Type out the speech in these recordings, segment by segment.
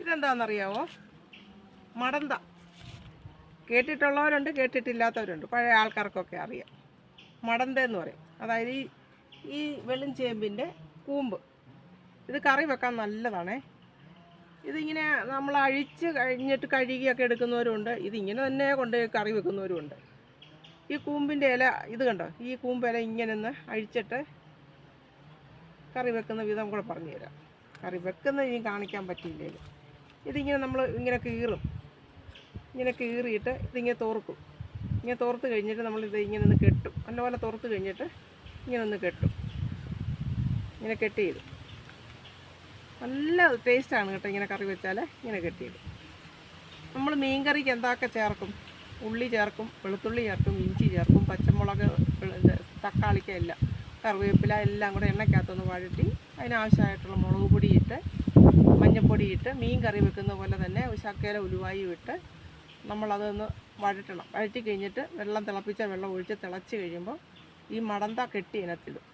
ഇതെന്താണെന്നറിയാവോ? മടന്ത. കേട്ടിട്ടുള്ളവരുണ്ട് കേട്ടിട്ടില്ലാത്തവരുണ്ട്. പഴയ ആൾക്കാർക്കൊക്കെ അറിയാം. മടന്ത എന്ന് പറയും. അതായത് ഈ ഈ വെളും ചേമ്പിന്റെ കൂമ്പ്. ഇത് കറി വെക്കാൻ നല്ലതാണേ. ഇതിങ്ങനെ നമ്മൾ അഴിച്ച് കഴിഞ്ഞിട്ട് കഴുകിയൊക്കെ എടുക്കുന്നവരുണ്ട്. ഇതിങ്ങനെ തന്നെ കൊണ്ട് കറി വെക്കുന്നവരുമുണ്ട് ഈ കൂമ്പിന്റെ ഇല ഇത് കണ്ടോ? ഈ കൂമ്പ് ഇല ഇങ്ങനെ ഒന്ന് അഴിച്ചിട്ട് കറി വെക്കുന്ന വിധം കൂടെ പറഞ്ഞു തരാം കറി വെക്കുന്നത് ഇനി കാണിക്കാൻ പറ്റില്ലേ ഇതിങ്ങനെ നമ്മൾ ഇങ്ങനെ കീറും. ഇങ്ങനെ കീറിയിട്ട് ഇതിങ്ങനെ തോർക്കും. ഇങ്ങനെ തോർത്ത് കഴിഞ്ഞിട്ട് നമ്മൾ ഇത് ഇങ്ങനെ ഒന്ന് കെട്ടും. നല്ലപോലെ തോർത്ത് കഴിഞ്ഞിട്ട് ഇങ്ങനെ ഒന്ന് കെട്ടും. ഇങ്ങനെ കെട്ടിയിടും നല്ല ടേസ്റ്റാണ് കേട്ടോ ഇങ്ങനെ കറി വെച്ചാൽ ഇങ്ങനെ കെട്ടിയിടും നമ്മൾ മീൻ കറിക്ക് എന്താക്കെ ചേർക്കും? ഉള്ളി ചേർക്കും വെളുത്തുള്ളി ചേർക്കും ഇഞ്ചി ചേർക്കും പച്ചമുളക് തക്കാളിക്ക എല്ലാം കറിവേപ്പില എല്ലാം കൂടെ എണ്ണയ്ക്കകത്തൊന്ന് വഴറ്റി അതിനാവശ്യമായിട്ടുള്ള മുളക് പൊടിയിട്ട് മഞ്ഞൾപ്പൊടി ഇട്ട് മീൻ കറി വെക്കുന്ന പോലെ തന്നെ ഉശാക്കേല ഉലുവായും ഇട്ട് നമ്മളതൊന്ന് വഴറ്റണം. വഴറ്റി കഴിഞ്ഞിട്ട് വെള്ളം തിളപ്പിച്ച വെള്ളം ഒഴിച്ച് തിളച്ച് കഴിയുമ്പോൾ ഈ മടന്ത കെട്ടി അതിനകത്തിടും.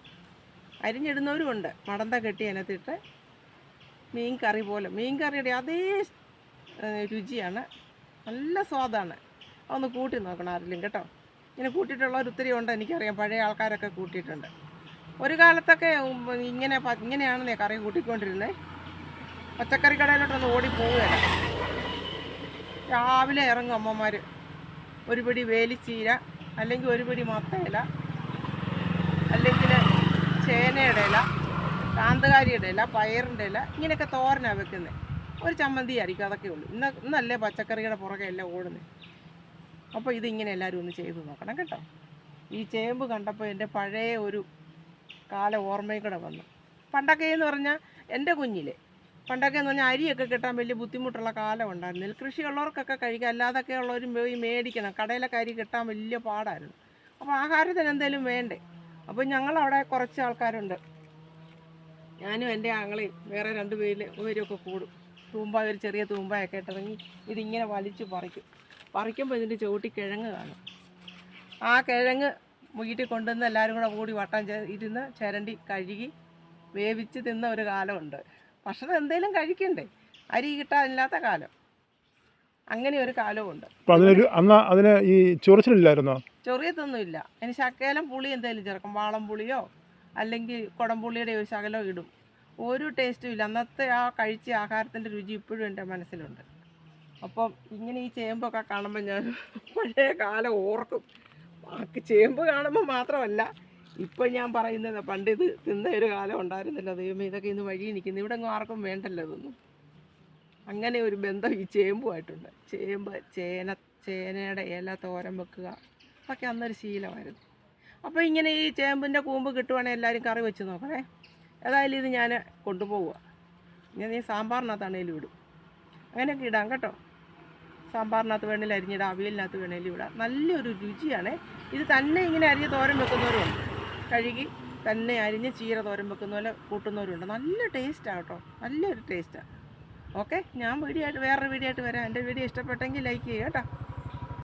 അരിഞ്ഞിടുന്നവരുമുണ്ട് മടന്ത കെട്ടി ഇനത്തിട്ട് മീൻ കറി പോലെ. മീൻ കറിയുടെ അതേ രുചിയാണ്. നല്ല സ്വാദാണ്. അതൊന്ന് കൂട്ടി നോക്കണം ആരെങ്കിലും കേട്ടോ. ഇങ്ങനെ കൂട്ടിയിട്ടുള്ളവർ ഒത്തിരി ഉണ്ട്. എനിക്കറിയാം പഴയ ആൾക്കാരൊക്കെ കൂട്ടിയിട്ടുണ്ട്. ഒരു കാലത്തൊക്കെ ഇങ്ങനെ ഇങ്ങനെയാണെന്നേ കറി കൂട്ടിക്കൊണ്ടിരുന്നത് പച്ചക്കറി കടയിലോട്ടൊന്ന് ഓടി പോവുകയാണ്. രാവിലെ ഇറങ്ങും അമ്മമാർ ഒരു പിടി വേലിച്ചീര അല്ലെങ്കിൽ ഒരു പിടി മത്തയില അല്ലെങ്കിൽ ചേനയുടെ ഇല കാന്തകാരിയുടെ ഇല പയറിന്റെ ഇല ഇങ്ങനെയൊക്കെ തോരനാണ് വെക്കുന്നത് ഒരു ചമ്മന്തി ആയിരിക്കും അതൊക്കെ ഉള്ളൂ. ഇന്ന് ഇന്നല്ലേ പച്ചക്കറിയുടെ പുറകെ എല്ലാം ഓടുന്നത് അപ്പോൾ ഇതിങ്ങനെ എല്ലാവരും ഒന്ന് ചെയ്ത് നോക്കണം കേട്ടോ. ഈ ചേമ്പ് കണ്ടപ്പോൾ എന്റെ പഴയ ഒരു കാല ഓർമ്മയും കൂടെ വന്നു. പണ്ടൊക്കെ എന്ന് പറഞ്ഞാൽ എന്റെ കുഞ്ഞിലെ പണ്ടൊക്കെ എന്ന് പറഞ്ഞാൽ അരിയൊക്കെ കിട്ടാൻ വലിയ ബുദ്ധിമുട്ടുള്ള കാലം ഉണ്ടായിരുന്നു. നെൽകൃഷിയുള്ളവർക്കൊക്കെ കഴിക്കുക അല്ലാതൊക്കെ ഉള്ളവരും പോയി മേടിക്കണം. കടയിലൊക്കെ അരി കിട്ടാൻ വലിയ പാടായിരുന്നു. അപ്പോൾ ആഹാരത്തിന് എന്തെങ്കിലും വേണ്ടേ? അപ്പോൾ ഞങ്ങളവിടെ കുറച്ച് ആൾക്കാരുണ്ട്. ഞാനും എന്റെ ആങ്ങളെയും വേറെ രണ്ട് പേര് പേരൊക്കെ കൂടും. തൂമ്പ ഒരു ചെറിയ തൂമ്പയൊക്കെ ഇട്ടിറങ്ങി ഇതിങ്ങനെ വലിച്ചു പറിക്കും. പറിക്കുമ്പോൾ ഇതിന്റെ ചുവട്ടി കിഴങ്ങ് കാണും. ആ കിഴങ്ങ് വീട്ടിൽ കൊണ്ടുവന്ന് എല്ലാവരും കൂടെ കൂടി വട്ടം ഇരുന്ന് ചിരണ്ടി കഴുകി വേവിച്ച് തിന്ന ഒരു കാലമുണ്ട്. ഭക്ഷണം എന്തെങ്കിലും കഴിക്കണ്ടേ? അരി കിട്ടാനില്ലാത്ത കാലം. അങ്ങനെ ഒരു കാലമുണ്ട് അതിനൊരു അന്ന് അതിന് ഈ ചൊറിച്ചിലില്ലായിരുന്നോ? ചൊറിയത്തൊന്നുമില്ല അതിന് ശകലം പുളി എന്തെങ്കിലും ചേർക്കും. വാളം പുളിയോ അല്ലെങ്കിൽ കുടംപുളിയുടെ ഒരു ശകലോ ഇടും. ഒരു ടേസ്റ്റും ഇല്ല. അന്നത്തെ ആ കഴിച്ച ആഹാരത്തിന്റെ രുചി ഇപ്പോഴും എന്റെ മനസ്സിലുണ്ട്. അപ്പം ഇങ്ങനെ ഈ ചേമ്പൊക്കെ കാണുമ്പോൾ ഞാൻ പഴയ കാലം ഓർക്കും. ബാക്കി ചേമ്പ് കാണുമ്പോൾ മാത്രമല്ല ഇപ്പം ഞാൻ പറയുന്നത് പണ്ട് ഇത് തിന്ന ഒരു കാലം ഉണ്ടായിരുന്നില്ല. ദൈവമേ ഇതൊക്കെ ഇന്ന് വഴി നിൽക്കുന്നു. ഇവിടെ ഒന്നും ആർക്കും വേണ്ടല്ലോ ഇതൊന്നും. അങ്ങനെ ഒരു ബന്ധം ഈ ചേമ്പുമായിട്ടുണ്ട് ചേമ്പ് ചേന ചേനയുടെ ഇല തോരൻ വെക്കുക അതൊക്കെ അന്നൊരു ശീലമായിരുന്നു. അപ്പോൾ ഇങ്ങനെ ഈ ചേമ്പിന്റെ കൂമ്പ് കിട്ടുവാണെങ്കിൽ എല്ലാവരും കറി വെച്ച് നോക്കണേ. ഏതായാലും ഇത് ഞാൻ കൊണ്ടുപോവുക. ഞാൻ ഈ സാമ്പാറിനകത്താണേലും ഇടും. അങ്ങനെയൊക്കെ ഇടാം കേട്ടോ. സാമ്പാറിനകത്ത് വേണേലും അരിഞ്ഞിടാം അവിയലിനകത്ത് വേണേലും ഇടാം. നല്ലൊരു രുചിയാണ്. ഇത് തന്നെ ഇങ്ങനെ അരിഞ്ഞ് തോരൻ വെക്കുന്നവരുണ്ട്. കഴുകി തന്നെ അരിഞ്ഞ് ചീര തോരൻ വെക്കുന്ന പോലെ കൂട്ടുന്നവരുണ്ട്. നല്ല ടേസ്റ്റാണ് കേട്ടോ. നല്ലൊരു ടേസ്റ്റാണ് ഓക്കെ ഞാൻ വീഡിയോ ആയിട്ട് വേറൊരു വീഡിയോ ആയിട്ട് വരാം. എന്റെ വീഡിയോ ഇഷ്ടപ്പെട്ടെങ്കിൽ ലൈക്ക് ചെയ്യുക കേട്ടോ.